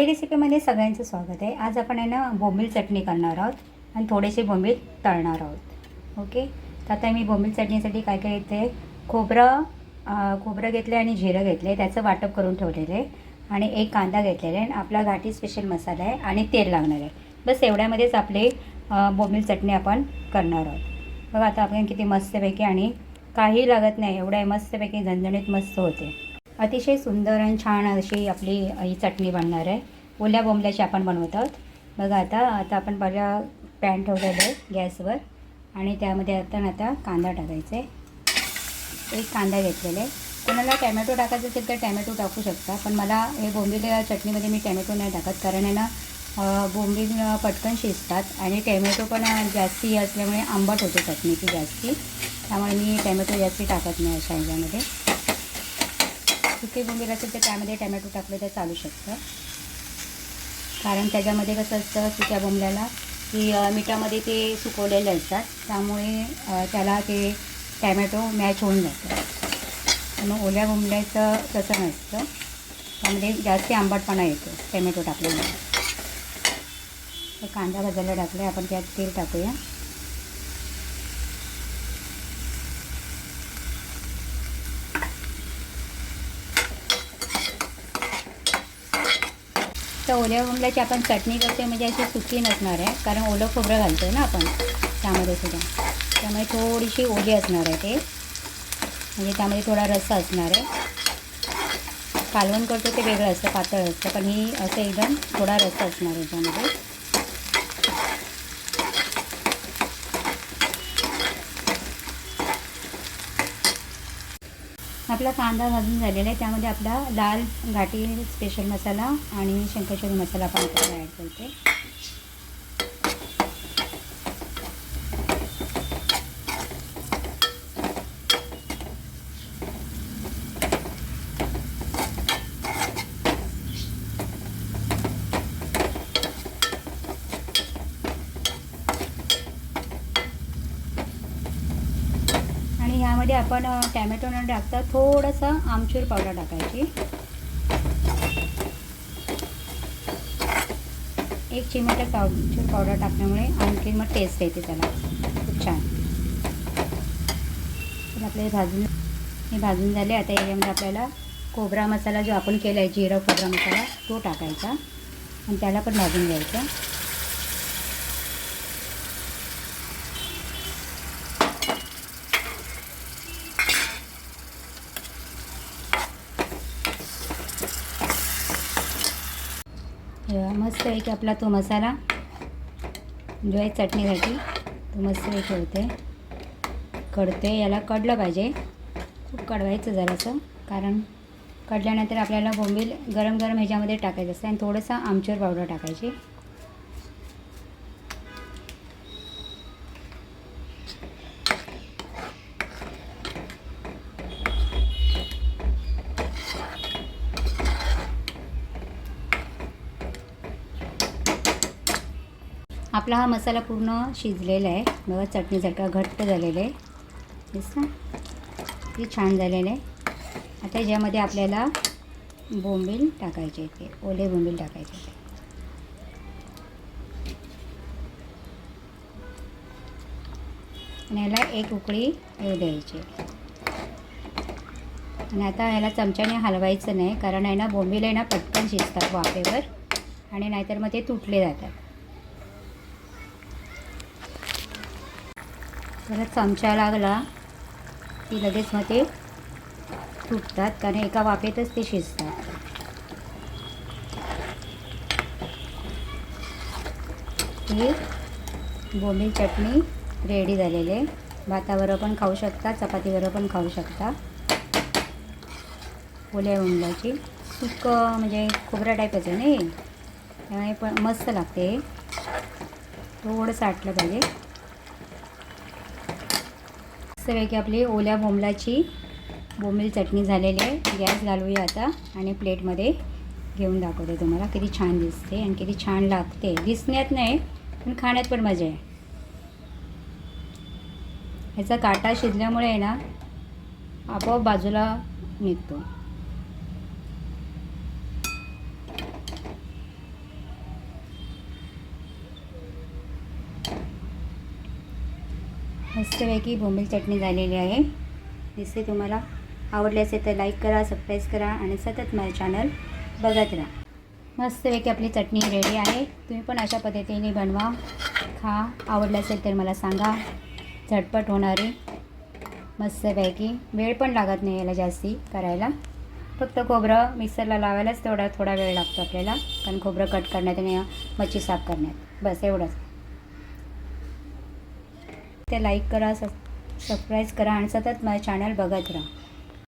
काही रेसिपीमध्ये सगळ्यांचं स्वागत आहे. आज आपण आहे ना बोंबील चटणी करणार आहोत आणि थोडेसे बोंबील तळणार आहोत. ओके? तर आता मी बोंबील चटणीसाठी काय काय येते खोबरं खोबरं घेतलं आणि जिरं घेतलं आहे त्याचं वाटप करून ठेवलेलं आहे. आणि एक कांदा घेतलेला आहे. आणि आपला घाटी स्पेशल मसाला आहे आणि तेल लागणार आहे. बस एवढ्यामध्येच आपले बोंबील चटणी आपण करणार आहोत. बघा आता आपण किती मस्तपैकी आणि काही लागत नाही. एवढ्या मस्तपैकी झणझणीत मस्त होते. अतिशय सुंदर आणि छान अशी आपली ही चटणी बनणार आहे. ओल्या बोंबल्याची आपण बनवत आहोत. बघा आता आता आपण बऱ्या पॅन ठेवलेलं आहे गॅसवर आणि त्यामध्ये आपण ना आता कांदा टाकायचा आहे. एक कांदा घेतलेला आहे. कोणाला टॅमॅटो टाकायचं असेल तर टॅमॅटो टाकू शकता पण मला हे बोंबील चटणीमध्ये मी टॅमॅटो नाही टाकत कारण आहे ना बोंबी पटकन शिजतात आणि टॅमॅटो पण जास्ती असल्यामुळे आंबट होते चटणीची जास्ती. त्यामुळे मी टॅमॅटो जास्ती टाकत नाही अशा ह्याच्यामध्ये. सुके बोंबील असेल तर त्यामध्ये टॅमॅटो टाकलं तर चालू शकतं. कारण त्याच्यामध्ये कसं असतं सुक्या बोंबल्याला की मिठामध्ये ते सुकवलेले असतात. त्यामुळे त्याला ते टॅमॅटो मॅच होऊन जातं. मग ओल्या बोंबल्याचं तसं नसतं. त्यामध्ये जास्त आंबटपणा येतो टॅमॅटो टाकल्यामुळे. कांदा भाजायला टाकले आपण त्यात तेल टाकूया. तर ओल्या बोंबल्याची आपण चटणी करते म्हणजे अशी सुकी नसणार आहे कारण ओलं खोबरं घालतो आहे ना आपण त्यामध्ये सुद्धा. त्यामुळे थोडीशी ओली असणार आहे ते. म्हणजे त्यामध्ये थोडा रस्सा असणार आहे. कालवण करतो ते वेगळं असतं पातळ असतं पण ही असं एकदम थोडा रस्सा असणार आहे त्यामध्ये. आपला कांदा भाजून झालेला आहे. त्यामध्ये आपला लाल घाटी स्पेशल मसाला आणि शंकरचोरी मसाला पण ॲड करते. आणि ह्यामध्ये आपण टॅमॅटो न टाकता थोडंसं आमचूर पावडर टाकायची. एक चिमटा आमचूर पावडर टाकल्यामुळे आणखी मग टेस्ट येते त्याला. खूप छान. तर आपले भाजून हे भाजून झाले. आता याच्यामध्ये आपल्याला खोबरा मसाला जो आपण केला आहे जिरा खोबरा मसाला तो टाकायचा. आणि त्याला पण भाजून घ्यायचा. मस्त आहे की आपला तो मसाला जो आहे चटणीसाठी. तो मस्त आहे होते कडते याला कडलं पाहिजे. खूप कडवायचं जरासं कारण कडल्यानंतर आपल्याला बोंबील गरम गरम ह्याच्यामध्ये टाकायचं असतं आणि थोडंसं आमचूर पावडर टाकायची. आपला हा मसाला पूर्ण शिजलेला आहे. बघा चटणीसारखा घट्ट झालेला आहे. दिसतं ते छान झालेलं आहे. आता याच्यामध्ये आपल्याला बोंबील टाकायचे ते. ओले बोंबील टाकायचे आणि ह्याला एक उकळी येऊ द्यायची आणि आता ह्याला चमच्याने हलवायचं नाही कारण आहे ना बोंबील आहे ना पटकन शिजतात वाफेवर. आणि नाहीतर मग ते तुटले जातात. जरा चमचा लागला की लगेच मग ते तुटतात कारण एका वाफेतच ते शिजतात. ही बोंबील चटणी रेडी झालेली आहे. भाताबरोबर पण खाऊ शकता चपातीबरोबर पण खाऊ शकता. ओल्या उंबलाची सुक म्हणजे खोबऱ्या टाईपच आहे नाही त्यामुळे पण मस्त लागते थोडं साठलं पाहिजे. मस्तपैकी आपली ओल्या बोंबलाची बोंबील चटणी झालेली आहे. गॅस घालूया आता आणि प्लेटमध्ये घेऊन दाखवते तुम्हाला किती छान दिसते आणि किती छान लागते. दिसण्यात नाही पण खाण्यात पण मजा आहे. ह्याचा काटा शिजल्यामुळे आहे ना आपोआप बाजूला निघतो. मस्तपैकी बोंबील चटणी झालेली आहे. दिसते तुम्हाला. आवडले असेल तर लाईक करा सबस्क्राईब करा आणि सतत माझं चॅनल बघत राहा. मस्तपैकी आपली चटणी रेडी आहे. तुम्ही पण अशा पद्धतीने बनवा. खा. आवडलं असेल तर मला सांगा. झटपट होणारी. मस्तपैकी. वेळ पण लागत नाही याला जास्ती करायला. फक्त खोबरं मिक्सरला लावायलाच तेवढा थोडा वेळ लागतो आपल्याला. कारण खोबरं कट करण्यात आणि मच्छी साफ करण्यात. बस एवढंच. ते लाईक करा सब सबस्क्राईब करा आणि सतत माझं चॅनल बघत राहा.